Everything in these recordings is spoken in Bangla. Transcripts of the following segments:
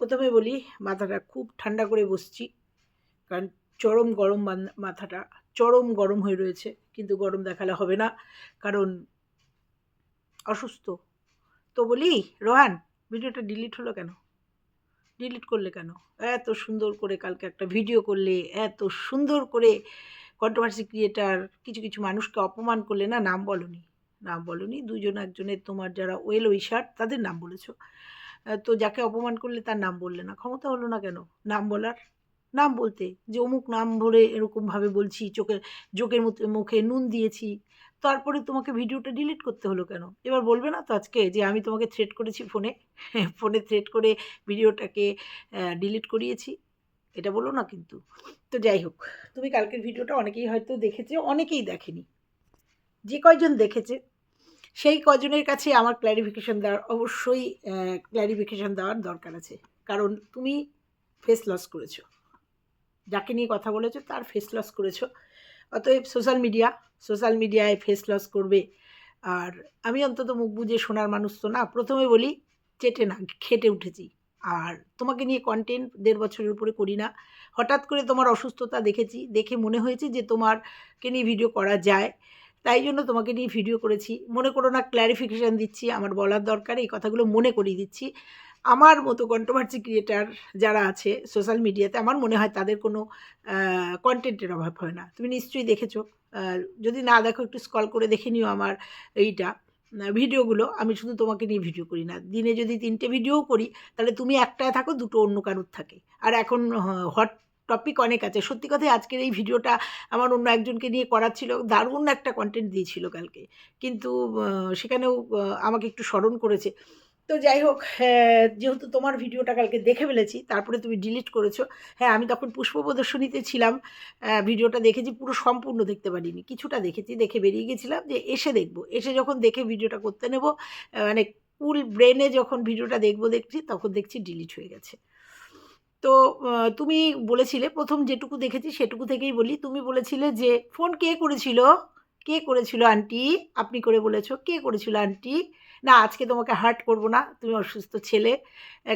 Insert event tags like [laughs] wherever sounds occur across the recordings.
প্রথমে বলি, মাথাটা খুব ঠান্ডা করে বসছি। কারণ চরম গরম মাথাটা চরম গরম হয়ে রয়েছে। কিন্তু গরম দেখালে হবে না। কারণ অসুস্থ। তো বলি, রোহান, ভিডিওটা ডিলিট হলো কেন? ডিলিট করলে কেন? এত সুন্দর করে কালকে একটা ভিডিও করলে, এত সুন্দর করে কন্ট্রোভার্সি ক্রিয়েটার কিছু কিছু মানুষকে অপমান করলে না? নাম বলনি। নাম বলনি। দুজন, একজনের তোমার যারা ওয়েল উইশার তাদের নাম বলেছ। তো যাকে অপমান করলে তার নাম বললে না। ক্ষমতা হলো না কেন? নাম বলার? নাম বলতে, যে অমুক নাম ভরে এরকমভাবে বলছি, চোখে মধ্যে মুখে নুন দিয়েছি, তারপরে তোমাকে ভিডিওটা ডিলিট করতে হলো কেন? এবার বলবে না তো আজকে যে আমি তোমাকে থ্রেট করেছি ফোনে ফোনে থ্রেট করে ভিডিওটাকে ডিলিট করিয়েছি? এটা বলো না কিন্তু। তো যাই হোক, তুমি কালকের ভিডিওটা অনেকেই হয়তো দেখেছে, অনেকেই দেখেনি। যে কয়জন দেখেছে? সেই কজনের কাছে আমার ক্ল্যারিফিকেশন দেওয়ার, অবশ্যই ক্ল্যারিফিকেশন দেওয়ার দরকার আছে। কারণ তুমি ফেস লস করেছ। যাকে নিয়ে কথা বলেছ, তার ফেস লস করেছ। অতএব সোশ্যাল মিডিয়া সোশ্যাল মিডিয়ায় ফেস লস করবে। আর আমি অন্তত মুখ বুঝে শোনার মানুষ তো না। প্রথমে বলি, চেটে না, খেটে উঠেছি। আর তোমাকে নিয়ে কন্টেন্ট দেড় বছরের উপরে করি না। হঠাৎ করে তোমার অসুস্থতা দেখেছি। দেখে মনে হয়েছে যে তোমারকে নিয়ে ভিডিও করা যায়। তাই জন্য তোমাকে নিয়ে ভিডিও করেছি। মনে করো না ক্ল্যারিফিকেশান দিচ্ছি, আমার বলার দরকার, এই কথাগুলো মনে করিয়ে দিচ্ছি। আমার মতো কন্ট্রোভার্সি ক্রিয়েটার যারা আছে সোশ্যাল মিডিয়াতে আমার মনে হয় তাদের কোনো কন্টেন্টের অভাব হয় না। তুমি নিশ্চয়ই দেখেছ। যদি না দেখো, একটু স্কল করে দেখে নিও আমার এইটা ভিডিওগুলো আমি শুধু তোমাকে নিয়ে ভিডিও করি না। দিনে যদি তিনটে ভিডিওও করি, তাহলে তুমি একটায় থাকো, দুটো অন্য কারুর থাকে। আর এখন হট টপিক অনেক আছে। সত্যি কথাই আজকের এই ভিডিওটা আমার অন্য একজনকে নিয়ে করার ছিল। দারুণ একটা কন্টেন্ট দিয়েছিল কালকে। কিন্তু সেখানেও আমাকে একটু স্মরণ করেছে। তো যাই হোক হ্যাঁ, যেহেতু তোমার ভিডিওটা কালকে দেখে ফেলেছি তারপরে তুমি ডিলিট করেছ। হ্যাঁ আমি তখন পুষ্প প্রদর্শনীতে ছিলাম। ভিডিওটা দেখেছি পুরো সম্পূর্ণ দেখতে পারিনি। কিছুটা দেখেছি দেখে বেরিয়ে গেছিলাম যে এসে দেখব। এসে যখন দেখে ভিডিওটা করতে নেব মানে কুল ব্রেনে যখন ভিডিওটা দেখব দেখছি তখন দেখছি ডিলিট হয়ে গেছে। তো তুমি বলেছিলে, প্রথম যেটুকু দেখেছি সেটুকু থেকেই বলি। তুমি বলেছিলে যে, ফোন কে করেছিল? কে করেছিল আন্টি? আপনি করে বলেছ, কে করেছিল আন্টি? না, আজকে তোমাকে হার্ট করব না, তুমি অসুস্থ ছেলে।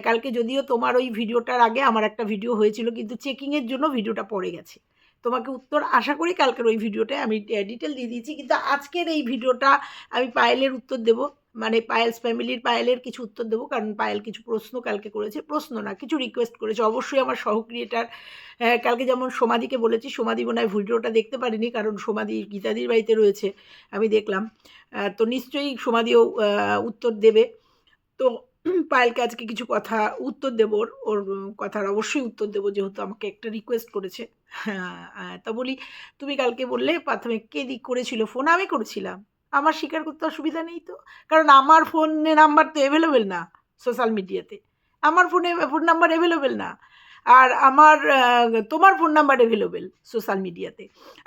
কালকে যদিও তোমার ওই ভিডিওটার আগে আমার একটা ভিডিও হয়েছিল, কিন্তু চেকিংয়ের জন্য ভিডিওটা পড়ে গেছে। তোমাকে উত্তর আশা করি কালকের ওই ভিডিওটায় আমি ডিটেল দিয়ে দিয়েছি, কিন্তু আজকের এই ভিডিওটা আমি পায়েলের উত্তর দেব। মানে পায়েলস ফ্যামিলির পায়েলের কিছু উত্তর দেবো, কারণ পায়েল কিছু প্রশ্ন কালকে করেছে। প্রশ্ন না, কিছু রিকোয়েস্ট করেছে। অবশ্যই আমার সহ ক্রিয়েটার কালকে যেমন সমাধিকে বলেছি সমাধি মনে হয় ভিডিওটা দেখতে পারিনি, কারণ সমাধি গীতাদির বাড়িতে রয়েছে, আমি দেখলাম। তো নিশ্চয়ই সমাধিও উত্তর দেবে। তো পায়েলকে আজকে কিছু কথা উত্তর দেবো, ওর কথার অবশ্যই উত্তর দেবো, যেহেতু আমাকে একটা রিকোয়েস্ট করেছে। হ্যাঁ তা বলি, তুমি কালকে বললে প্রাথমিক কে দিক করেছিল ফোন আমি করেছিলাম। আমার স্বীকার করতে অসুবিধা নেই তো। কারণ আমার ফোনে নাম্বার তো অ্যাভেলেবেল না সোশ্যাল মিডিয়াতে আমার ফোনে ফোন নাম্বার অ্যাভেলেবেল না। আর আমার তোমার ফোন নাম্বার অ্যাভেলেবেল সোশ্যাল মিডিয়াতে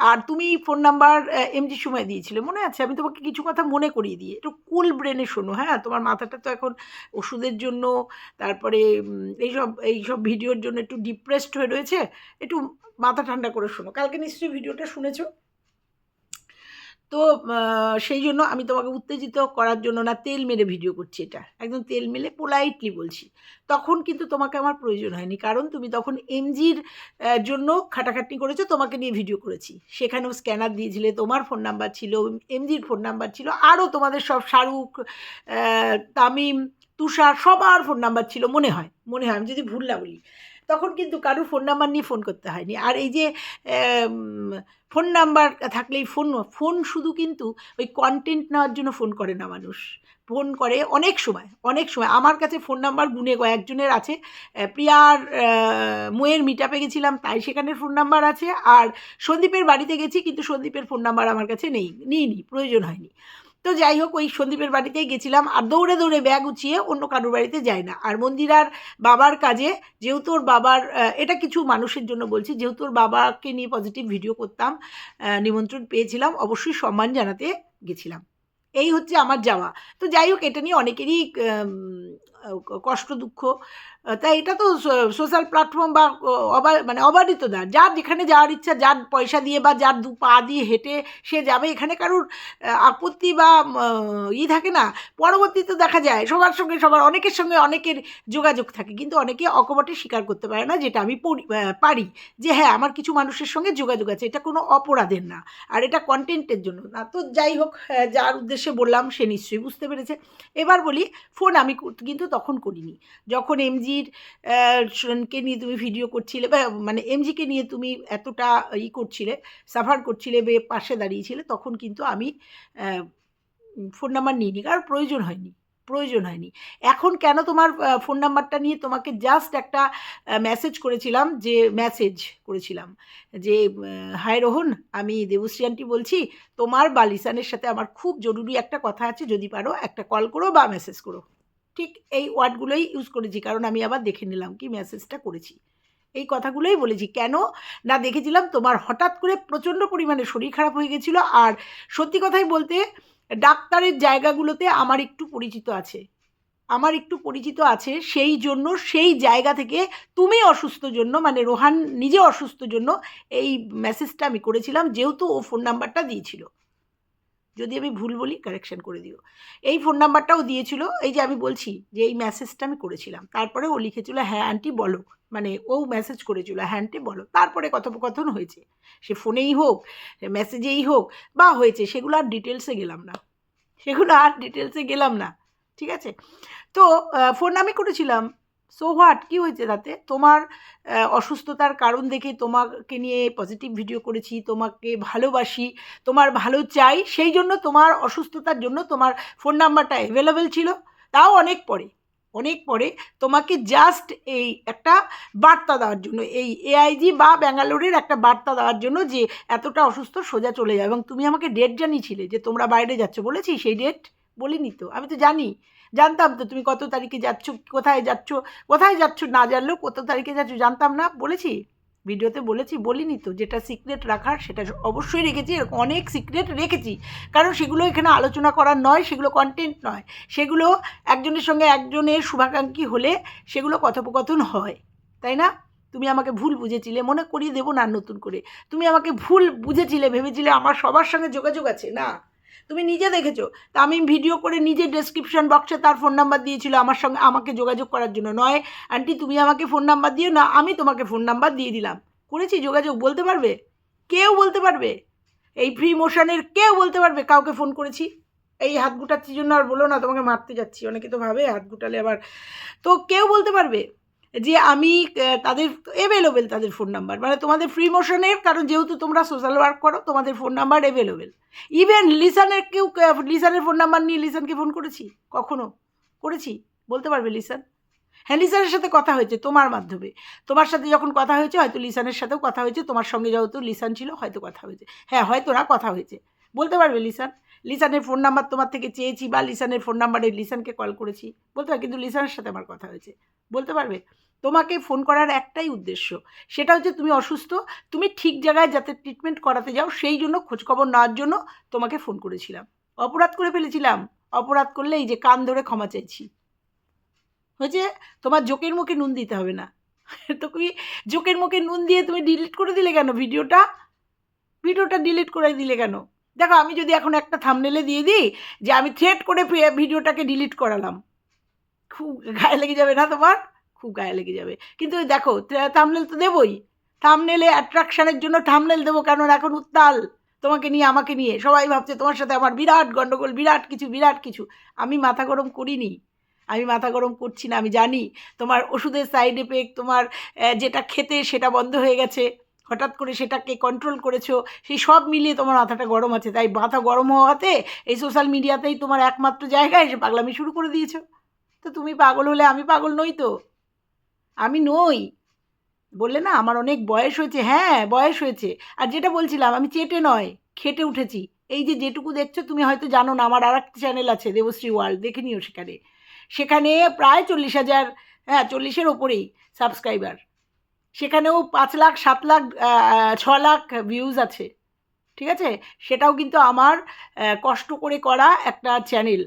আর তুমি ফোন নাম্বার এমজি সময় দিয়েছিলে, মনে আছে? আমি তোমাকে কিছু কথা মনে করিয়ে দিই। একটু কুল ব্রেনে শোনো হ্যাঁ? তোমার মাথাটা তো এখন ওষুধের জন্য, তারপরে এইসব এইসব ভিডিওর জন্য একটু ডিপ্রেসড হয়ে রয়েছে। একটু মাথা ঠান্ডা করে শোনো। কালকে নিশ্চয়ই ভিডিওটা শুনেছো? তো সেই জন্য আমি তোমাকে উত্তেজিত করার জন্য না তেল মেরে ভিডিও করছি এটা। একদম তেল মেলে পোলাইটলি বলছি। তখন কিন্তু তোমাকে আমার প্রয়োজন হয়নি। কারণ তুমি তখন এমজির জন্য খাটাখাটনি করেছ, তোমাকে নিয়ে ভিডিও করেছি। সেখানেও স্ক্যানার দিয়েছিলে, তোমার ফোন নাম্বার ছিল এমজির ফোন নাম্বার ছিল, আরও তোমাদের সব শাহরুখ তামিম, তুষার, সবার ফোন নাম্বার ছিল, মনে হয়। মনে হয়, আমি যদি ভুল না বলি। তখন কিন্তু কারোর ফোন নাম্বার নিয়ে ফোন করতে হয়নি। আর এই যে ফোন নাম্বার থাকলেই ফোন ফোন শুধু কিন্তু ওই কন্টেন্ট নেওয়ার জন্য ফোন করে না মানুষ। ফোন করে অনেক সময় অনেক সময়। আমার কাছে ফোন নাম্বার গুনে কয়েকজনের আছে। প্রিয়ার মোয়ের মিট আপে গেছিলাম, তাই সেখানের ফোন নাম্বার আছে। আর সন্দীপের বাড়িতে গেছি, কিন্তু সন্দীপের ফোন নাম্বার আমার কাছে নেই, নিইনি, প্রয়োজন হয়নি। তো যাই হোক, ওই সন্দীপের বাড়িতেই গেছিলাম আর দৌড়ে দৌড়ে ব্যাগ উঁচিয়ে অন্য কারোর বাড়িতে যায় না। আর মন্দিরার বাবার কাজে যেহেতু ওর বাবার এটা কিছু মানুষের জন্য বলছি, যেহেতু ওর বাবাকে নিয়ে পজিটিভ ভিডিও করতাম নিমন্ত্রণ পেয়েছিলাম, অবশ্যই সম্মান জানাতে গেছিলাম। এই হচ্ছে আমার যাওয়া। তো যাই হোক, এটা নিয়ে অনেকেরই কষ্ট, দুঃখ তাই এটা তো সোশ্যাল প্ল্যাটফর্ম বা মানে অবাধিত দ্বার যার যেখানে যাওয়ার ইচ্ছা, যার পয়সা দিয়ে বা যার দু পা দিয়ে হেঁটে সে যাবে, এখানে কারোর আপত্তি বা ই থাকে না। পরবর্তীতে দেখা যায়, সবার সঙ্গে সবার, অনেকের সঙ্গে অনেকের যোগাযোগ থাকে, কিন্তু অনেকে অকপটে স্বীকার করতে পারে না, যেটা আমি পারি যে হ্যাঁ আমার কিছু মানুষের সঙ্গে যোগাযোগ আছে। এটা কোনো অপরাধের না, আর এটা কন্টেন্টের জন্য না। তো যাই হোক যার উদ্দেশ্যে বললাম, সে নিশ্চয়ই বুঝতে পেরেছে। এবার বলি ফোন আমি কিন্তু তখন করিনি। যখন এমজির কে নিয়ে তুমি ভিডিও করছিলে বা মানে এমজিকে নিয়ে তুমি এতটা ই করছিলে সাফার করছিলে বে, পাশে দাঁড়িয়েছিলে, তখন কিন্তু আমি ফোন নাম্বার নিইনি। কারণ প্রয়োজন হয়নি প্রয়োজন হয়নি। এখন কেন তোমার ফোন নাম্বারটা নিয়ে তোমাকে জাস্ট একটা মেসেজ করেছিলাম যে মেসেজ করেছিলাম যে হায় রোহন, আমি দেবশ্রী আন্টি বলছি, তোমার বা লিসানের সাথে আমার খুব জরুরি একটা কথা আছে, যদি পারো একটা কল করো বা মেসেজ করো। ঠিক এই ওয়ার্ডগুলোই ইউজ করেছি, কারণ আমি আবার দেখে নিলাম কি মেসেজটা করেছি। এই কথাগুলোই বলেছি, কেন? না দেখেছিলাম তোমার হঠাৎ করে প্রচণ্ড পরিমাণে শরীর খারাপ হয়ে গেছিল আর সত্যি কথাই বলতে ডাক্তারের জায়গাগুলোতে আমার একটু পরিচিত আছে। আমার একটু পরিচিত আছে সেই জন্য, সেই জায়গা থেকে তুমি অসুস্থ জন্য মানে রোহান নিজে অসুস্থ জন্য এই মেসেজটা আমি করেছিলাম, যেহেতু ও ফোন নাম্বারটা দিয়েছিল। যদি আমি ভুল বলি কারেকশন করে দিও। এই ফোন নাম্বারটাও দিয়েছিল, এই যে আমি বলছি যে এই মেসেজটা আমি করেছিলাম। তারপরে ও লিখেছিল হ্যাঁ আন্টি বলো। মানে ও মেসেজ করেছিল হ্যাঁ আন্টি বলো। তারপরে কথোপকথন হয়েছে। সে ফোনেই হোক মেসেজেই হোক, বা হয়েছে, সেগুলো আর ডিটেলসে গেলাম না। সেগুলো আর ডিটেলসে গেলাম না, ঠিক আছে? তো ফোন আমি করেছিলাম সো হোয়াট কী হয়েছে তাতে? তোমার অসুস্থতার কারণ দেখে তোমাকে নিয়ে পজিটিভ ভিডিও করেছি, তোমাকে ভালোবাসি, তোমার ভালো চাই, সেই জন্য তোমার অসুস্থতার জন্য তোমার ফোন নাম্বারটা অ্যাভেলেবেল ছিল। তাও অনেক পরে অনেক পরে তোমাকে জাস্ট এই একটা বার্তা দেওয়ার জন্য, এই এআইজি বা ব্যাঙ্গালোরের একটা বার্তা দেওয়ার জন্য যে এতটা অসুস্থ সোজা চলে যায় এবং তুমি আমাকে ডেট জানিয়েছিলে যে তোমরা বাইরে যাচ্ছ বলেছি, সেই ডেট বলিনি তো? আমি তো জানি। জানতাম তো তুমি কত তারিখে যাচ্ছ, কোথায় যাচ্ছ কোথায় যাচ্ছ না জানলেও কত তারিখে যাচ্ছ জানতাম না। বলেছি, ভিডিওতে বলেছি, বলিনি তো, যেটা সিক্রেট রাখার সেটা অবশ্যই রেখেছি, এরকম অনেক সিক্রেট রেখেছি। কারণ সেগুলো এখানে আলোচনা করার নয়, সেগুলো কন্টেন্ট নয়। সেগুলো একজনের সঙ্গে একজনের শুভাকাঙ্ক্ষী হলে সেগুলো কথোপকথন হয়, তাই না? তুমি আমাকে ভুল বুঝেছিলে, মনে করিয়ে দেবো না নতুন করে। তুমি আমাকে ভুল বুঝেছিলে, ভেবেছিলে আমার সবার সঙ্গে যোগাযোগ আছে, না। তুমি নিজে দেখেছ? তা আমি ভিডিও করে নিজে ডেসক্রিপশন বক্সে তার ফোন নাম্বার দিয়েছিল আমার সঙ্গে, আমাকে যোগাযোগ করার জন্য। নয় আন্টি তুমি আমাকে ফোন নাম্বার দিও না, আমি তোমাকে ফোন নাম্বার দিয়ে দিলাম। করেছি যোগাযোগ, বলতে পারবে? কেউ বলতে পারবে? এই ফ্রি মোশনের কেউ বলতে পারবে? কাউকে ফোন করেছি? এই হাত গুটাচ্ছি জন্য আর বলো না, তোমাকে মারতে যাচ্ছি। অনেকে তো ভাবে হাত গুটালে আবার তো কেউ বলতে পারবে? যে আমি তাদের অ্যাভেলেবেল তাদের ফোন নাম্বার মানে তোমাদের ফ্রি মোশনের কারণ যেহেতু তোমরা সোশ্যাল ওয়ার্ক করো, তোমাদের ফোন নাম্বার অ্যাভেলেবেল ইভেন লিসানের কেউ লিসানের ফোন নাম্বার নিয়ে লিসানকে ফোন করেছি? কখনো? করেছি? বলতে পারবে লিসান হ্যাঁ লিসানের সাথে কথা হয়েছে তোমার মাধ্যমে। তোমার সাথে যখন কথা হয়েছে, হয়তো লিসানের সাথেও কথা হয়েছে, তোমার সঙ্গে যেহেতু লিসান ছিল, হয়তো কথা হয়েছে। হ্যাঁ হয়তো না, কথা হয়েছে। বলতে পারবে লিসান লিসানের ফোন নাম্বার তোমার থেকে চেয়েছি বা লিসানের ফোন নাম্বারে লিসানকে কল করেছি। বলতে পারবে কিন্তু লিসানের সাথে আমার কথা হয়েছে। বলতে পারবে? তোমাকে ফোন করার একটাই উদ্দেশ্য, সেটা হচ্ছে তুমি অসুস্থ, তুমি ঠিক জায়গায় যাতে ট্রিটমেন্ট করাতে যাও, সেই জন্য খোঁজখবর নেওয়ার জন্য তোমাকে ফোন করেছিলাম। অপরাধ করে ফেলেছিলাম। অপরাধ করলে এই যে কান ধরে ক্ষমা চাইছি। হয়েছে? তোমার জোকের মুখে নুন দিতে হবে না। তো [laughs] তুমি জোকের মুখে নুন দিয়ে তুমি ডিলিট করে দিলে কেন ভিডিওটা? ভিডিওটা ডিলিট করে দিলে কেন? দেখো, আমি যদি এখন একটা থামনেলে দিয়ে দিই যে আমি থ্রেট করে ভিডিওটাকে ডিলিট করালাম, খুব গায়ে লেগে যাবে না তোমার? খুব গায়ে লেগে যাবে। কিন্তু দেখো থামনেল তো দেবই। থামনেলে অ্যাট্রাকশানের জন্য থামনেল দেবো কারণ এখন উত্তাল। তোমাকে নিয়ে, আমাকে নিয়ে। সবাই ভাবছে তোমার সাথে আমার বিরাট গণ্ডগোল বিরাট কিছু বিরাট কিছু। আমি মাথা গরম করিনি। আমি মাথা গরম করছি না, আমি জানি। তোমার ওষুধের সাইড এফেক্ট তোমার যেটা খেতে সেটা বন্ধ হয়ে গেছে। হঠাৎ করে সেটাকে কন্ট্রোল করেছ, সেই সব মিলিয়ে তোমার মাথাটা গরম আছে। তাই মাথা গরম হওয়াতে এই সোশ্যাল মিডিয়াতেই তোমার একমাত্র জায়গায় এসে পাগলামি শুরু করে দিয়েছ। তো তুমি পাগল হলে আমি পাগল নই তো। আমি নই। বললে না, আমার অনেক বয়স হয়েছে। হ্যাঁ বয়স হয়েছে। আর যেটা বলছিলাম, আমি চেটে নয়, খেটে উঠেছি। এই যে যেটুকু দেখছ, তুমি হয়তো জানো না, আমার আর একটা চ্যানেল আছে, দেবশ্রী ওয়ার্ল্ড দেখে নিও সেখানে। সেখানে প্রায় চল্লিশ হাজার হ্যাঁ চল্লিশের ওপরেই সাবস্ক্রাইবার সেখানেও পাঁচ লাখ, সাত লাখ ছ লাখ ভিউজ আছে। ঠিক আছে? সেটাও কিন্তু আমার কষ্ট করে করা একটা চ্যানেল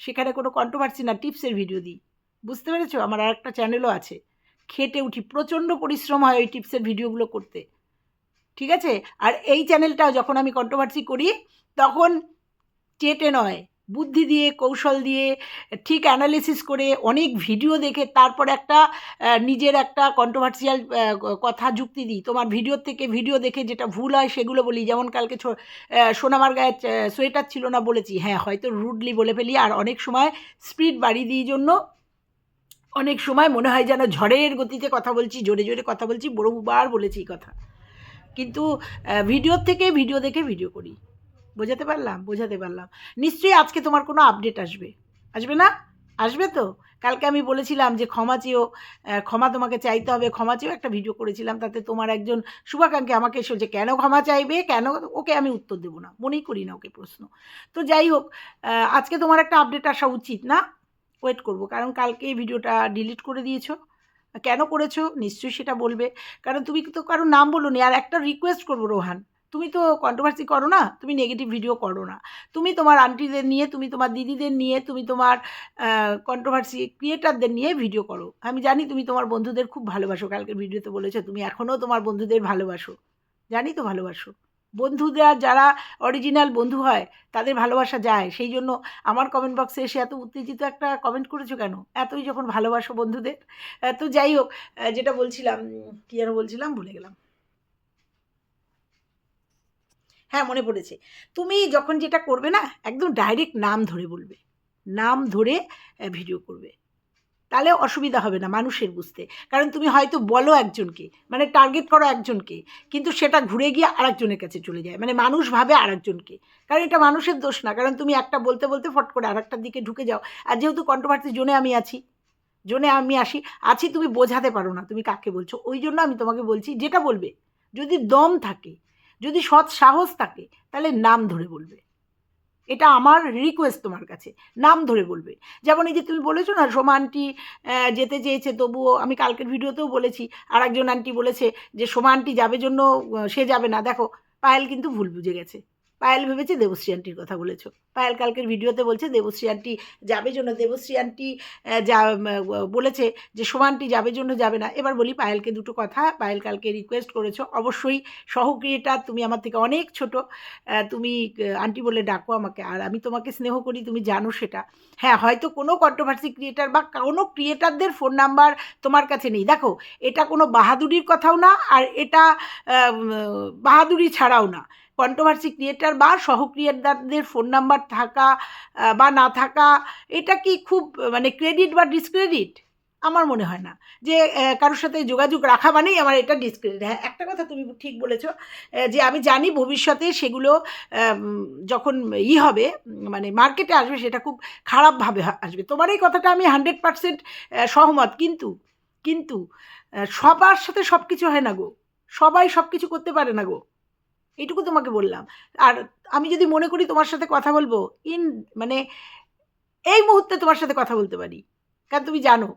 সেখানে কোনো কন্ট্রোভার্সি না টিপসের ভিডিও দিই। বুঝতে পেরেছ? আমার আর একটা চ্যানেলও আছে। খেটে উঠি, প্রচণ্ড পরিশ্রম হয় ওই টিপসের ভিডিওগুলো করতে। ঠিক আছে? আর এই চ্যানেলটাও যখন আমি কন্ট্রোভার্সি করি, তখন চেটে নয়। বুদ্ধি দিয়ে, কৌশল দিয়ে, ঠিক অ্যানালিসিস করে, অনেক ভিডিও দেখে, তারপর একটা নিজের একটা কন্ট্রোভার্সিয়াল কথা যুক্তি দিই। তোমার ভিডিওর থেকে ভিডিও দেখে যেটা ভুল হয় সেগুলো বলি। যেমন কালকে সোনামার গায়ে সোয়েটার ছিল না বলেছি। হ্যাঁ হয়তো রুডলি বলে ফেলি। আর অনেক সময় স্পিড বাড়িয়ে দিই জন্য, অনেক সময় মনে হয় যেন ঝড়ের গতিতে কথা বলছি, জোরে জোরে কথা বলছি, বহুবার বলেছি কথা। কিন্তু ভিডিওর থেকে ভিডিও দেখে ভিডিও করি। বোঝাতে পারলাম? বোঝাতে পারলাম। নিশ্চয়ই আজকে তোমার কোনো আপডেট আসবে। আসবে না? আসবে তো? কালকে আমি বলেছিলাম যে ক্ষমা চেয়েও ক্ষমা তোমাকে চাইতে হবে, ক্ষমা চেয়েও একটা ভিডিও করেছিলাম, তাতে তোমার একজন শুভাকাঙ্ক্ষী আমাকে এসে যে কেন ক্ষমা চাইবে, কেন ওকে আমি উত্তর দেবো না। মনেই করি না ওকে প্রশ্ন। তো যাই হোক আজকে তোমার একটা আপডেট আসা উচিত, না? ওয়েট করব। কারণ কালকে এই ভিডিওটা ডিলিট করে দিয়েছ। কেন করেছ? নিশ্চয়ই সেটা বলবে। কারণ তুমি তো কারও নাম বলো নি আর একটা রিকোয়েস্ট করব, রোহান। তুমি তো কন্ট্রোভার্সি করো না, তুমি নেগেটিভ ভিডিও করো না। তুমি তোমার আন্টিদের নিয়ে, তুমি তোমার দিদিদের নিয়ে, তুমি তোমার কন্ট্রোভার্সি ক্রিয়েটারদের নিয়ে ভিডিও করো। আমি জানি তুমি তোমার বন্ধুদের খুব ভালোবাসো, কালকের ভিডিওতে বলেছ, তুমি এখনও তোমার বন্ধুদের ভালোবাসো। জানি তো ভালোবাসো। বন্ধুরা যারা অরিজিনাল বন্ধু হয়, তাদের ভালোবাসা যায়। সেই জন্য আমার কমেন্ট বক্সে এসে এত উত্তেজিত একটা কমেন্ট করেছ কেন? এতই যখন ভালোবাসো বন্ধুদের। তো যাই হোক যেটা বলছিলাম কী যেন বলছিলাম? ভুলে গেলাম। হ্যাঁ মনে পড়েছে। তুমি যখন যেটা করবে না, একদম ডাইরেক্ট নাম ধরে বলবে। নাম ধরে ভিডিও করবে। তাহলে অসুবিধা হবে না মানুষের বুঝতে। কারণ তুমি হয়তো বলো একজনকে মানে টার্গেট করো একজনকে, কিন্তু সেটা ঘুরে গিয়ে আরেকজনের কাছে চলে যায়। মানে মানুষ ভাবে আরেকজনকে। কারণ এটা মানুষের দোষ না। কারণ তুমি একটা বলতে বলতে ফট করে আরেকটার দিকে ঢুকে যাও। আর যেহেতু কন্ট্রোভার্সি জোনে আমি আছি। জোনে আমি আসি। আছি, তুমি বোঝাতে পারো না তুমি কাকে বলছো। ওই জন্য আমি তোমাকে বলছি, যেটা বলবে, যদি দম থাকে যদি সৎ সাহস থাকে, তাহলে নাম ধরে বলবে। এটা আমার রিকোয়েস্ট তোমার কাছে, নাম ধরে বলবে। যেমন এই যে তুমি বলেছ না, সোমা আন্টি যেতে চেয়েছে, তবুও আমি কালকের ভিডিওতেও বলেছি আর একজন আন্টি বলেছে যে, সোমা আন্টি যাবে জন্য সে যাবে না। দেখো, পায়েল কিন্তু ভুল বুঝে গেছে। পায়েল ভেবেছে দেবশ্রী আন্টির কথা বলেছ। পায়েল কালকের ভিডিওতে বলছে, দেবশ্রী আন্টি যাবে জন্য, দেবশ্রী আন্টি যা বলেছে যে সোমা আন্টি যাবে জন্য যাবে না। এবার বলি পায়েলকে দুটো কথা। পায়েল কালকে রিকোয়েস্ট করেছ, অবশ্যই সহক্রিয়েটার তুমি আমার থেকে অনেক ছোট। তুমি আন্টি বলে ডাকো আমাকে, আর আমি তোমাকে স্নেহ করি, তুমি জানো সেটা। হ্যাঁ হয়তো কোনো কন্ট্রোভার্সি ক্রিয়েটার বা কোনো ক্রিয়েটারদের ফোন নাম্বার তোমার কাছে নেই। দেখো, এটা কোনো বাহাদুরির কথাও না, আর এটা বাহাদুরি ছাড়াও না। কন্ট্রোভার্সি ক্রিয়েটার বা সহক্রিয়েটারদের ফোন নাম্বার থাকা বা না থাকা, এটা কি খুব মানে ক্রেডিট বা ডিসক্রেডিট আমার মনে হয় না। যে কারোর সাথে যোগাযোগ রাখা মানেই আমার এটা ডিসক্রেডিট হ্যাঁ একটা কথা তুমি ঠিক বলেছ যে আমি জানি ভবিষ্যতে সেগুলো যখন ই হবে মানে মার্কেটে আসবে, সেটা খুব খারাপভাবে আসবে। তোমার এই কথাটা আমি হান্ড্রেড পারসেন্ট সহমত। কিন্তু কিন্তু সবার সাথে সব কিছু হয় না গো। সবাই সব কিছু করতে পারে না গো। এইটুকু তোমাকে বললাম। আর আমি যদি মনে করি তোমার সাথে কথা বলব, ইন মানে এই মুহূর্তে তোমার সাথে কথা বলতে পারি। কারণ তুমি জানো,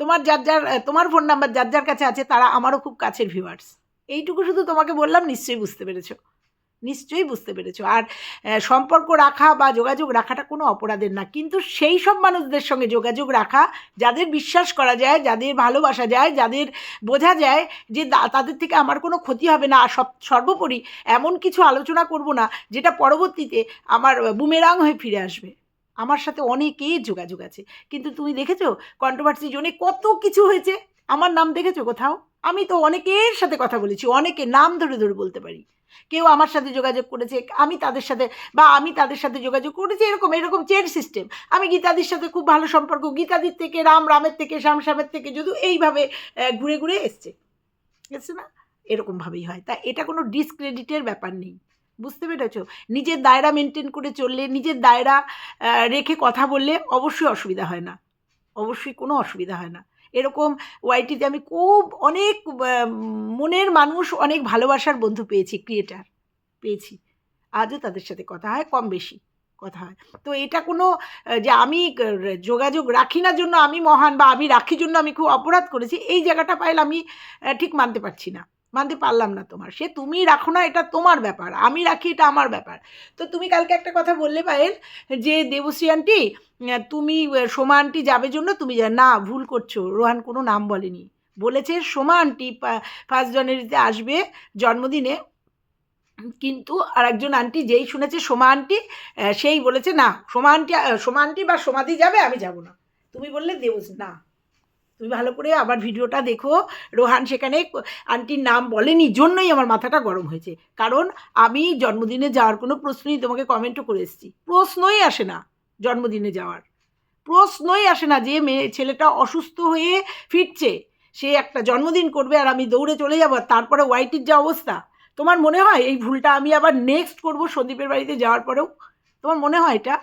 তোমার যার যার, তোমার ফোন নাম্বার যার যার কাছে আছে, তারা আমারও খুব কাছের ভিউয়ার্স এইটুকু শুধু তোমাকে বললাম, নিশ্চয়ই বুঝতে পেরেছ। নিশ্চয়ই বুঝতে পেরেছ। আর সম্পর্ক রাখা বা যোগাযোগ রাখাটা কোনো অপরাধের না। কিন্তু সেই সব মানুষদের সঙ্গে যোগাযোগ রাখা, যাদের বিশ্বাস করা যায়, যাদের ভালোবাসা যায়, যাদের বোঝা যায় যে তাদের থেকে আমার কোনো ক্ষতি হবে না। আর সব, সর্বোপরি এমন কিছু আলোচনা করব না, যেটা পরবর্তীতে আমার বুমেরাং হয়ে ফিরে আসবে। আমার সাথে অনেকেই যোগাযোগ আছে। কিন্তু তুমি দেখেছ কন্ট্রোভার্সি জোনে কত কিছু হয়েছে? আমার নাম দেখেছ কোথাও? আমি তো অনেকের সাথে কথা বলেছি অনেকে নাম ধরে ধরে বলতে পারি। কেউ আমার সাথে যোগাযোগ করেছে, আমি তাদের সাথে বা আমি তাদের সাথে যোগাযোগ করেছি, এরকম এরকম চেন সিস্টেম আমি গীতাদির সাথে খুব ভালো সম্পর্ক, গীতাদির থেকে, রাম রামের থেকে, শ্যাম শ্যামের থেকে যদি এইভাবে ঘুরে ঘুরে এসছে। এসছে না? এরকমভাবেই হয়। তা এটা কোনো ডিসক্রেডিটের ব্যাপার নেই। বুঝতে পেরেছ? নিজের দায়রা মেনটেন করে চললে, নিজের দায়রা রেখে কথা বললে অবশ্যই অসুবিধা হয় না। অবশ্যই কোনো অসুবিধা হয় না। এরকম ওয়াইটিতে আমি খুব অনেক মনের মানুষ, অনেক ভালোবাসার বন্ধু পেয়েছি ক্রিয়েটার পেয়েছি। আজও তাদের সাথে কথা হয়, কম বেশি কথা হয়। তো এটা কোনো যে আমি যোগাযোগ রাখি না জন্য আমি মহান বা আমি রাখি জন্য আমি খুব অপরাধ করেছি, এই জায়গাটা পাইলে আমি ঠিক মানতে পারছি না। মানতে পারলাম না তোমার। সে তুমি রাখো না, এটা তোমার ব্যাপার। আমি রাখি, এটা আমার ব্যাপার। তো তুমি কালকে একটা কথা বললে পায়েল, যে দেবশ্রী আন্টি তুমি সোমা আন্টি যাবে জন্য, তুমি না, ভুল করছ। রোহান কোনো নাম বলেনি। বলেছে সোমা আন্টি ফার্স্ট জানুয়ারিতে আসবে জন্মদিনে। কিন্তু আর একজন আন্টি যেই শুনেছে সোমা আন্টি সেই বলেছে, না, সোমা আন্টি সোমা আন্টি বা সোমাদি যাবে, আমি যাব না। তুমি বললে দেবস না। তুমি ভালো করে আবার ভিডিওটা দেখো। রোহান সেখানে আন্টির নাম বলেনি, জন্যই আমার মাথাটা গরম হয়েছে। কারণ আমি জন্মদিনে যাওয়ার কোনো প্রশ্নই তোমাকে কমেন্টও করে এসেছি। প্রশ্নই আসে না জন্মদিনে যাওয়ার। প্রশ্নই আসে না যে মেয়ে, ছেলেটা অসুস্থ হয়ে ফিরছে। সে একটা জন্মদিন করবে আর আমি দৌড়ে চলে যাব তারপরে ওয়াইটির যা অবস্থা। তোমার মনে হয় এই ভুলটা আমি আবার নেক্সট করব সন্দীপের বাড়িতে যাওয়ার পরেও? তোমার মনে হয় এটা?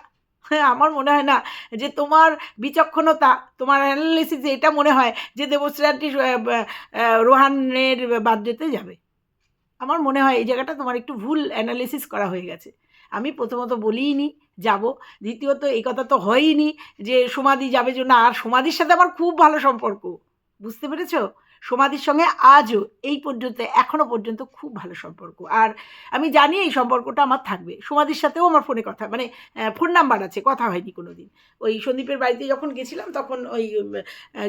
আমার মনে হয় না যে তোমার বিচক্ষণতা, তোমার অ্যানালিসিসে এটা মনে হয় যে দেবশ্রী রোহানের বার্থডেতে যাবে। আমার মনে হয় এই জায়গাটা তোমার একটু ভুল অ্যানালিসিস করা হয়ে গেছে। আমি প্রথমত বলিনি যাব। দ্বিতীয়ত এই কথা তো হয়ইনি যে সমাধি যাবে জন্য আর সমাধির সাথে আমার খুব ভালো সম্পর্ক। বুঝতে পেরেছ? সমাধির সঙ্গে আজও এই পর্যন্ত, এখনও পর্যন্ত খুব ভালো সম্পর্ক। আর আমি জানি এই সম্পর্কটা আমার থাকবে। সমাধির সাথেও আমার ফোনে কথা মানে ফোন নাম্বার আছে, কথা হয়নি কোনো দিন ওই সন্দীপের বাড়িতে যখন গেছিলাম, তখন ওই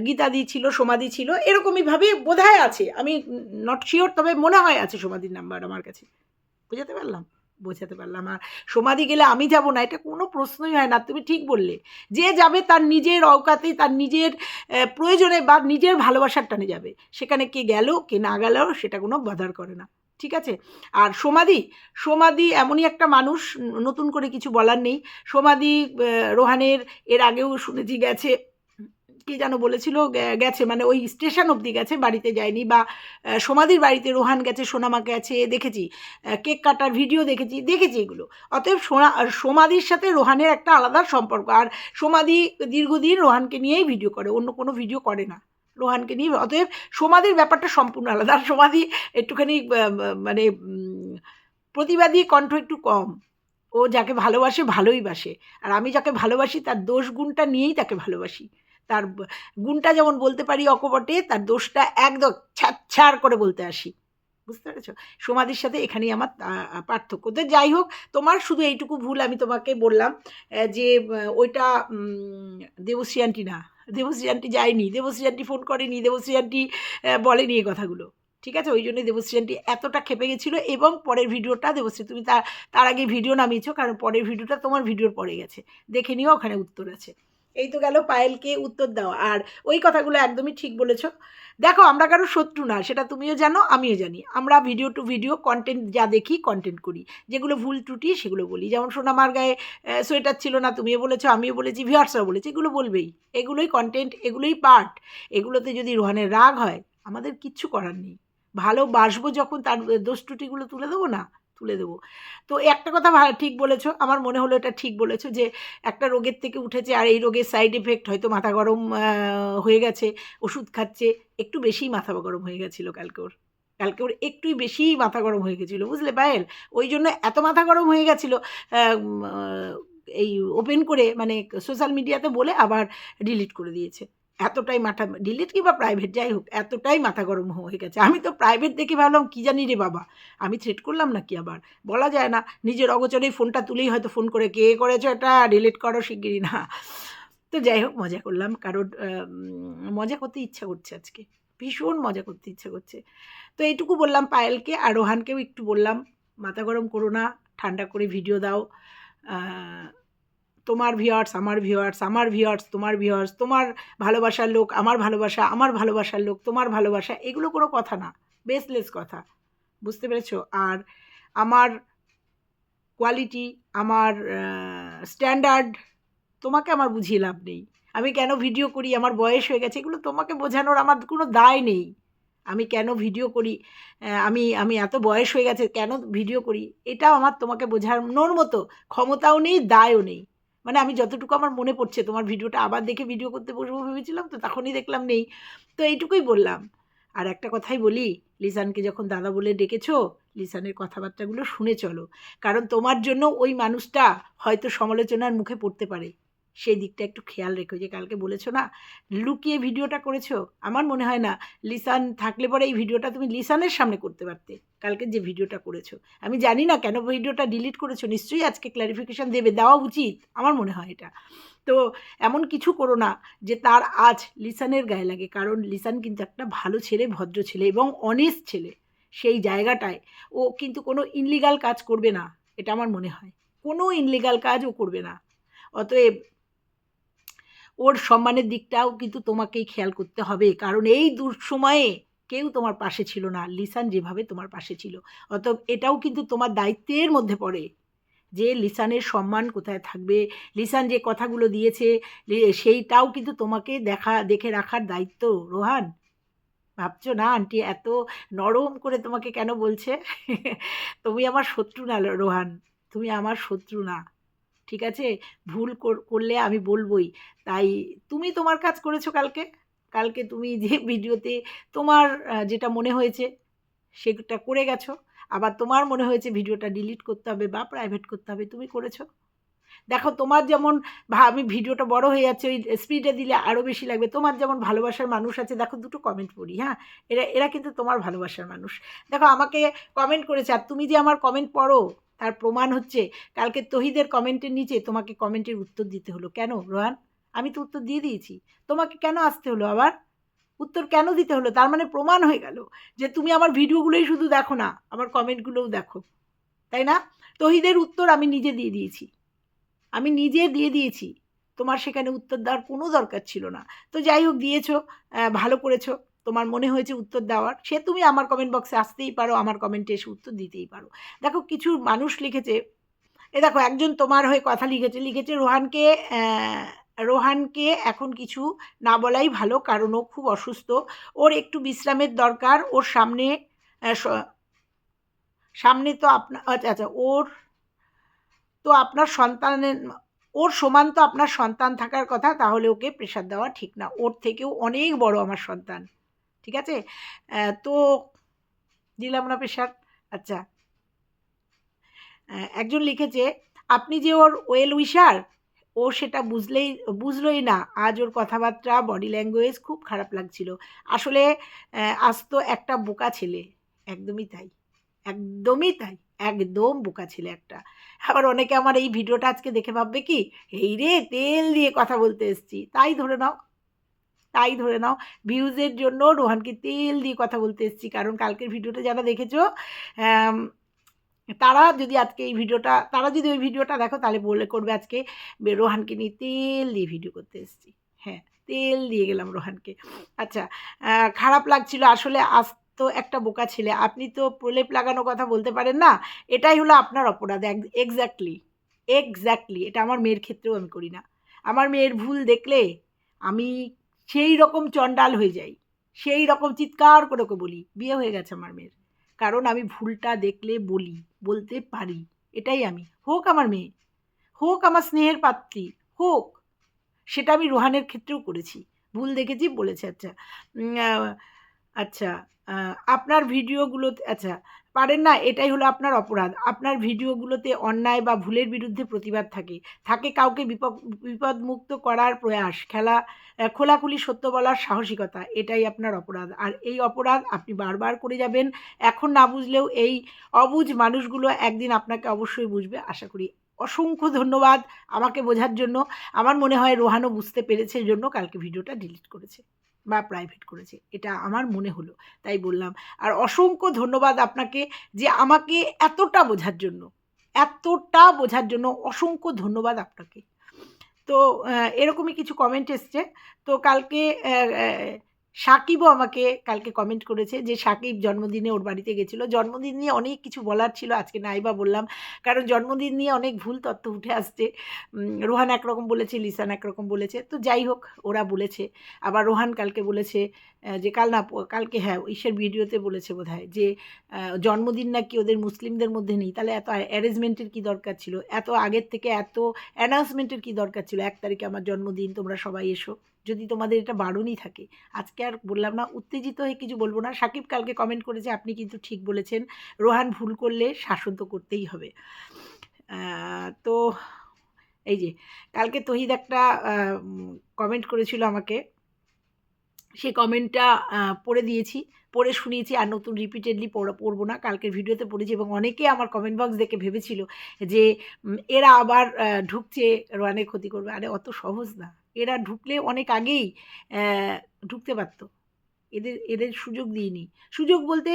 গীতাদি ছিল, সমাধি ছিল এরকমইভাবে বোধহয় আছে। আমি নট শিওর তবে মনে হয় আছে সমাধির নাম্বার আমার কাছে। বুঝাতে পারলাম? বোঝাতে পারলাম। আর সমাধি গেলে আমি যাব না, এটা কোনো প্রশ্নই হয় না, তুমি ঠিক বললে। যে যাবে তার নিজের অওকাতে, তার নিজের প্রয়োজনে বা নিজের ভালোবাসার টানে যাবে। সেখানে কে গেল, কে না গেল, সেটা কোনো বাধার করে না। ঠিক আছে? আর সমাধি সমাধি এমনই একটা মানুষ নতুন করে কিছু বলার নেই। সমাধি রোহানের, এর আগেও শুনেছি গেছে কে যেন বলেছিল গেছে। মানে ওই স্টেশন অবধি গেছে, বাড়িতে যায়নি বা সমাধির বাড়িতে রোহান গেছে, সোনামা গেছে, দেখেছি। কেক কাটার ভিডিও দেখেছি দেখেছি এগুলো। অতএব সোনা সমাধির সাথে রোহানের একটা আলাদা সম্পর্ক। আর সমাধি দীর্ঘদিন রোহানকে নিয়েই ভিডিও করে, অন্য কোনো ভিডিও করে না। রোহানকে নিয়ে, অতএব সমাধির ব্যাপারটা সম্পূর্ণ আলাদা। আর সমাধি একটুখানি মানে প্রতিবাদী কণ্ঠ একটু কম। ও যাকে ভালোবাসে, ভালোই বাসে। আর আমি যাকে ভালোবাসি, তার দোষ গুণটা নিয়েই তাকে ভালোবাসি। তার গুণটা যেমন বলতে পারি অকপটে, তার দোষটা একদম ছাড় করে বলতে আসি। বুঝতে পেরেছ? সমাধির সাথে এখানেই আমার পার্থক্য। তো যাই হোক, তোমার শুধু এইটুকু ভুল আমি তোমাকে বললাম যে ওইটা দেবশ্রী আন্টি না। দেবশ্রী আন্টি যায়নি। দেবশ্রী আন্টি ফোন করেনি। দেবশ্রী আন্টি বলেনি এই কথাগুলো। ঠিক আছে? ওই জন্যই দেবশ্রী আন্টি এতটা খেপে গেছিল এবং পরের ভিডিওটা, দেবশ্রী তুমি তার তার আগে ভিডিও নামিয়েছো, কারণ পরের ভিডিওটা তোমার ভিডিওর পরে গেছে। দেখে নিও ওখানে উত্তর আছে। এই তো গেল পায়েলকে উত্তর দাও আর ওই কথাগুলো একদমই ঠিক বলেছ। দেখো, আমরা কারও শত্রু না, সেটা তুমিও জানো, আমিও জানি। আমরা ভিডিও টু ভিডিও কন্টেন্ট যা দেখি কন্টেন্ট করি। যেগুলো ভুল ত্রুটি, সেগুলো বলি। যেমন সোনামার গায়ে সোয়েটার ছিল না, তুমিও বলেছ, আমিও বলেছি ভিউয়ার্সরাও বলেছি, এগুলো বলবেই। এগুলোই কন্টেন্ট এগুলোই পার্ট এগুলোতে যদি রোহানের রাগ হয়, আমাদের কিচ্ছু করার নেই। ভালোবাসবো যখন তার দোষ ত্রুটিগুলো তুলে দেবো না? তুলে দেবো। তো একটা কথা ঠিক বলেছ, আমার মনে হলো এটা ঠিক বলেছ যে একটা রোগের থেকে উঠেছে আর এই রোগের সাইড এফেক্ট হয়তো মাথা গরম হয়ে গেছে, ওষুধ খাচ্ছে, একটু বেশিই মাথা গরম হয়ে গেছিল কালকে ওর। কালকে ওর একটুই বেশিই মাথা গরম হয়ে গেছিল, বুঝলে পায়েল? ওই জন্য এত মাথা গরম হয়ে গেছিল এই ওপেন করে মানে সোশ্যাল মিডিয়াতে বলে আবার ডিলিট করে দিয়েছে। এতটাই মাথা ডিলিট কিংবা প্রাইভেট যাই হোক, এতটাই মাথা গরম হয়ে গেছে। আমি তো প্রাইভেট দেখে ভাবলাম, কী জানি রে বাবা, আমি থ্রেট করলাম নাকি আবার? বলা যায় না, নিজের অগোচরে ফোনটা তুলেই হয়তো ফোন করে, কে করেছ এটা? ডিলিট করো শিগগিরই না। তো যাই হোক, মজা করলাম, কারণ মজা করতে ইচ্ছা করছে আজকে, ভীষণ মজা করতে ইচ্ছা করছে। তো এইটুকু বললাম পায়েলকে, আর রোহানকেও একটু বললাম, মাথা গরম করো না, ঠান্ডা করে ভিডিও দাও। তোমার ভিউয়ার্স আমার ভিউয়ার্স আমার ভিউয়ার্স তোমার ভিউয়ার্স তোমার ভালোবাসার লোক, আমার ভালোবাসা, আমার ভালোবাসার লোক, তোমার ভালোবাসা, এগুলো কোনো কথা না। বেসলেস কথা। বুঝতে পেরেছ? আর আমার কোয়ালিটি আমার স্ট্যান্ডার্ড তোমাকে আমার বুঝিয়ে লাভ নেই। আমি কেন ভিডিও করি? আমার বয়স হয়ে গেছে, এগুলো তোমাকে বোঝানোর আমার কোনো দায় নেই। আমি কেন ভিডিও করি? আমি আমি এত বয়স হয়ে গেছে, কেন ভিডিও করি? এটাও আমার তোমাকে বোঝানোর মতো ক্ষমতাও নেই, দায়ও নেই। মানে আমি যতটুকু আমার মনে পড়ছে, তোমার ভিডিওটা আবার দেখে ভিডিও করতে বসবো ভেবেছিলাম, তো তখনই দেখলাম নেই। তো এইটুকুই বললাম। আর একটা কথাই বলি, লিসানকে যখন দাদা বলে ডেকেছো, লিসানের কথাবার্তাগুলো শুনে চলো। কারণ তোমার জন্য ওই মানুষটা হয়তো সমালোচনার মুখে পড়তে পারে। সেই দিকটা একটু খেয়াল রেখো যে কালকে বলেছ না, লুকিয়ে ভিডিওটা করেছ? আমার মনে হয় না লিসান থাকলে পরে এই ভিডিওটা তুমি লিসানের সামনে করতে পারতে কালকে যে ভিডিওটা করেছ। আমি জানি না কেন ভিডিওটা ডিলিট করেছ, নিশ্চয়ই আজকে ক্ল্যারিফিকেশান দেবে, দেওয়া উচিত, আমার মনে হয় এটা। তো এমন কিছু করো না যে তার আজ লিসানের গায়ে লাগে, কারণ লিসান কিন্তু একটা ভালো ছেলে, ভদ্র ছেলে এবং অনেস্ট ছেলে। সেই জায়গাটায় ও কিন্তু কোনো ইনলিগাল কাজ করবে না, এটা আমার মনে হয়। কোনো ইনলিগাল কাজ ও করবে না। অতএব ওর সম্মানের দিকটাও কিন্তু তোমাকেই খেয়াল করতে হবে। কারণ এই দুঃসময়ে কেউ তোমার পাশে ছিল না, লিসান যেভাবে তোমার পাশে ছিল। অতএব এটাও কিন্তু তোমার দায়িত্বের মধ্যে পড়ে যে লিসানের সম্মান কোথায় থাকবে। লিসান যে কথাগুলো দিয়েছে সেইটাও কিন্তু তোমাকে দেখা, দেখে রাখার দায়িত্ব। রোহান, ভাবছ না আন্টি এত নরম করে তোমাকে কেন বলছে? তুমি আমার শত্রু না, রোহান। তুমি আমার শত্রু না। ঠিক আছে? ভুল কর- করলে আমি বলবই। তাই তুমি তোমার কাজ করেছ কালকে। কালকে তুমি যে [laughs] ভিডিওতে তোমার যেটা মনে হয়েছে সেটা করে গেছো। আবার তোমার মনে হয়েছে ভিডিওটা ডিলিট করতে হবে বা প্রাইভেট করতে হবে, তুমি করেছ। দেখো, তোমার যেমন আমি ভিডিওটা বড় হয়ে যাচ্ছে, ওই স্পিডে দিলে আরও বেশি লাগবে। তোমার যেমন ভালোবাসার মানুষ আছে, দেখো দুটো কমেন্ট পড়ি হ্যাঁ? এরা এরা কিন্তু তোমার ভালোবাসার মানুষ। দেখো, আমাকে কমেন্ট করেছে, আর তুমি যে আমার কমেন্ট পড়ো তার প্রমাণ হচ্ছে কালকে তহিদের কমেন্টের নিচে তোমাকে কমেন্টের উত্তর দিতে হলো। কেন, রোহান? আমি তো উত্তর দিয়ে দিয়েছি। তোমাকে কেন আসতে হলো আবার? উত্তর কেন দিতে হলো? তার মানে প্রমাণ হয়ে গেল যে তুমি আমার ভিডিওগুলোই শুধু দেখো না, আমার কমেন্টগুলোও দেখো। তাই না? তহিদের উত্তর আমি নিজে দিয়ে দিয়েছি। আমি নিজে দিয়ে দিয়েছি। তোমার সেখানে উত্তর দেওয়ার কোনো দরকার ছিল না। তো যাই হোক, দিয়েছ ভালো করেছ। তোমার মনে হয়েছে উত্তর দেওয়ার, সে তুমি আমার কমেন্ট বক্সে আসতেই পারো, আমার কমেন্টে এসে উত্তর দিতেই পারো। দেখো, কিছু মানুষ লিখেছে, এ দেখো, একজন তোমার হয়ে কথা লিখেছে লিখেছে রোহানকে রোহানকে এখন কিছু না বলাই ভালো, কারণ ও খুব অসুস্থ। ওর একটু বিশ্রামের দরকার, ওর সামনে সামনে তো আপনার আচ্ছা আচ্ছা ওর তো আপনার সন্তানের, ওর সমান তো আপনার সন্তান থাকার কথা, তাহলে ওকে প্রেশার দেওয়া ঠিক না। ওর থেকেও অনেক বড় আমার সন্তান। ঠিক আছে? তো দিলাম না প্রেশার আচ্ছা। একজন লিখেছে, আপনি যে ওর ওয়েল উইশার ও সেটা বুঝলেই, বুঝলোই না। আজ ওর কথাবার্তা বডি ল্যাঙ্গুয়েজ খুব খারাপ লাগছিল। আসলে আজ তো একটা বোকা ছেলে। একদমই তাই। একদমই তাই। একদম বোকা ছেলে একটা। আবার অনেকে আমার এই ভিডিওটা আজকে দেখে ভাববে কি, এই রে, তেল দিয়ে কথা বলতে এসছি। তাই ধরে নাও। তাই ধরে নাও ভিউজের জন্য রোহানকে তেল দিয়ে কথা বলতে এসছি। কারণ কালকের ভিডিওটা যারা দেখেছ তারা যদি আজকে এই ভিডিওটা, তারা যদি ওই ভিডিওটা দেখো, তাহলে বলে করবে আজকে রোহানকে নিয়ে তেল দিয়ে ভিডিও করতে এসেছি। হ্যাঁ তেল দিয়ে গেলাম রোহানকে। আচ্ছা খারাপ লাগছিল। আসলে আজ তো একটা বোকা ছেলে। আপনি তো প্রলেপ লাগানো কথা বলতে পারেন না। এটাই হলো আপনার অপরাধ। এক্স্যাক্টলি এক্স্যাক্টলি এটা আমার মেয়ের ক্ষেত্রেও আমি করি না। আমার মেয়ের ভুল দেখলে আমি সেই রকম চণ্ডাল হয়ে যাই। সেই রকম চিৎকার করে ওকে বলি, বিয়ে হয়ে গেছে আমার মেয়ের। কারণ আমি ভুলটা দেখলে বলি, বলতে পারি। এটাই আমি। হোক আমার মেয়ে। হোক আমার স্নেহের পাত্রী। হোক। সেটা আমি রোহানের ক্ষেত্রেও করেছি। ভুল দেখেছি বলেছে। আচ্ছা আচ্ছা আপনার ভিডিওগুলোতে আচ্ছা পারেন না, এটাই হলো আপনার অপরাধ। আপনার ভিডিওগুলোতে অন্যায় বা ভুলের বিরুদ্ধে প্রতিবাদ থাকে। থাকে কাউকে বিপদ, বিপদমুক্ত করার প্রয়াস, খেলা খোলাখুলি সত্য বলার সাহসিকতা, এটাই আপনার অপরাধ। আর এই অপরাধ আপনি বারবার করে যাবেন, এখন না বুঝলেও এই অবুঝ মানুষগুলো একদিন আপনাকে অবশ্যই বুঝবে। আশা করি অসংখ্য ধন্যবাদ আমাকে বোঝার জন্য। আমার মনে হয় রোহানও বুঝতে পেরেছে জন্য, কালকে ভিডিওটা ডিলিট করেছে। বা প্রাইভেট করেছে। এটা আমার মনে হলো, তাই বললাম। আর অসংখ্য ধন্যবাদ আপনাকে যে আমাকে এতটা বোঝার জন্য, এতটা বোঝার জন্য অসংখ্য ধন্যবাদ আপনাকে। তো এরকমই কিছু কমেন্ট এসছে। তো কালকে সাকিবও আমাকে কালকে কমেন্ট করেছে যে, সাকিব জন্মদিনে ওর বাড়িতে গেছিল। জন্মদিন নিয়ে অনেক কিছু বলার ছিল, আজকে নাইবা বললাম। কারণ জন্মদিন নিয়ে অনেক ভুল তথ্য উঠে আসছে। রোহান একরকম বলেছে, লিসান একরকম বলেছে। তো যাই হোক, ওরা বলেছে। আবার রোহান কালকে বলেছে যে কাল না, কালকে হ্যাঁ ঈশ্বর ভিডিওতে বলেছে বোধহয় যে জন্মদিন নাকি ওদের মুসলিমদের মধ্যে নেই। তাহলে এত অ্যারেঞ্জমেন্টের কী দরকার ছিল? এত আগের থেকে এত অ্যানাউন্সমেন্টের কী দরকার ছিল? এক তারিখে আমার জন্মদিন, তোমরা সবাই এসো। যদি তোমাদের এটা বারণই থাকে, আজকে আর বললাম না, উত্তেজিত হয়ে কিছু বলব না। সাকিব কালকে কমেন্ট করেছে, আপনি কিন্তু ঠিক বলেছেন, রোহান ভুল করলে শাসন তো করতেই হবে। তো এই যে, কালকে তহিদ একটা কমেন্ট করেছিল আমাকে সেই কমেন্টটা পড়ে দিয়েছি, পড়ে শুনিয়েছি, আর নতুন রিপিটেডলি পড়া, পড়ব না। কালকের ভিডিওতে পড়েছি এবং অনেকে আমার কমেন্ট বক্স দেখে ভেবেছিল যে এরা আবার ঢুকছে রোহানের ক্ষতি করবে। আরে, অত সহজ না। এরা ঢুকলে অনেক আগেই ঢুকতে পারতো। এদের এদের সুযোগ দিইনি। সুযোগ বলতে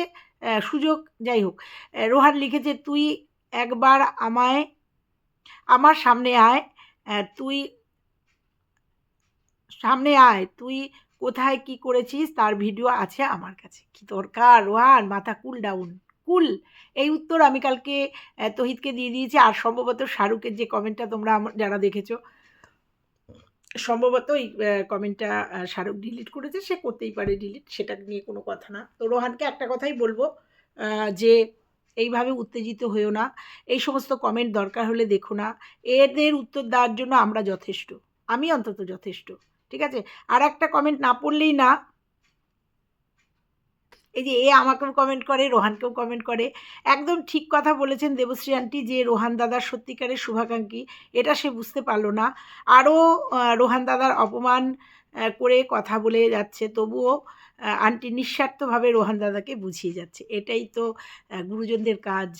সুযোগ যাই হোক। রোহান লিখেছে, তুই একবার আমায়, আমার সামনে আয় তুই, সামনে আয়, তুই কোথায় কি করেছিস তার ভিডিও আছে আমার কাছে। কি দরকার, রোহান? মাথা কুল ডাউন কুল এই উত্তর আমি কালকে তহিদকে দিয়ে দিয়েছি। আর সম্ভবত শাহরুখের যে কমেন্টটা তোমরা যারা দেখেছ, সম্ভবত এই কমেন্টটা শাহরুখ ডিলিট করেছে, সে করতেই পারে ডিলিট সেটা নিয়ে কোনো কথা না। তো রোহানকে একটা কথাই বলব যে এইভাবে উত্তেজিত হয়েও না। এই সমস্ত কমেন্ট দরকার হলে দেখো না। এদের উত্তর দেওয়ার জন্য আমরা যথেষ্ট। আমি অন্তত যথেষ্ট। ঠিক আছে? আর একটা কমেন্ট না পড়লেই না। এই যে এ আমাকেও কমেন্ট করে, রোহানকেও কমেন্ট করে। একদম ঠিক কথা বলেছেন দেবশ্রী আন্টি যে রোহান দাদার সত্যিকারের শুভাকাঙ্ক্ষী, এটা সে বুঝতে পারল না। আরও রোহান দাদার অপমান করে কথা বলে যাচ্ছে, তবুও আন্টি নিঃস্বার্থভাবে রোহান দাদাকে বুঝিয়ে যাচ্ছে। এটাই তো গুরুজনদের কাজ।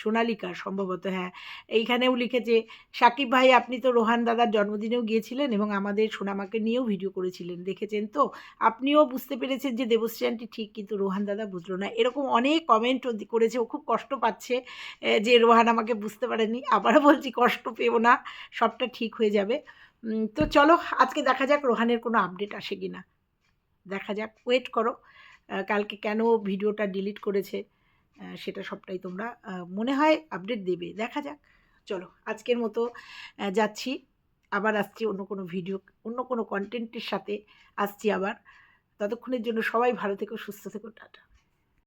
সোনালিকার সম্ভবত হ্যাঁ। এইখানেও লিখেছে সাকিব ভাই, আপনি তো রোহান দাদার জন্মদিনেও গিয়েছিলেন এবং আমাদের সোনামাকে নিয়েও ভিডিও করেছিলেন, দেখেছেন তো? আপনিও বুঝতে পেরেছেন যে দেবশ্রী আন্টি ঠিক কিন্তু রোহান দাদা বুঝলো না। এরকম অনেক কমেন্ট করেছে, ও খুব কষ্ট পাচ্ছে যে রোহান আমাকে বুঝতে পারেনি। আবারও বলছি, কষ্ট পেও না, সবটা ঠিক হয়ে যাবে। তো চলো, আজকে দেখা যাক রোহানের কোনো আপডেট আসে কি না দেখা যাক ওয়েট করো। কালকে কেন ভিডিওটা ডিলিট করেছে। সেটা সবটাই তোমরা মনে হয় আপডেট দেবে। দেখা যাক। চলো, আজকের মতো যাচ্ছি। আবার আসছি অন্য কোনো ভিডিও অন্য কোনো কন্টেন্টের সাথে। আসছি আবার। ততক্ষণের জন্য সবাই ভালো থেকো, সুস্থ থেকো, টাটা।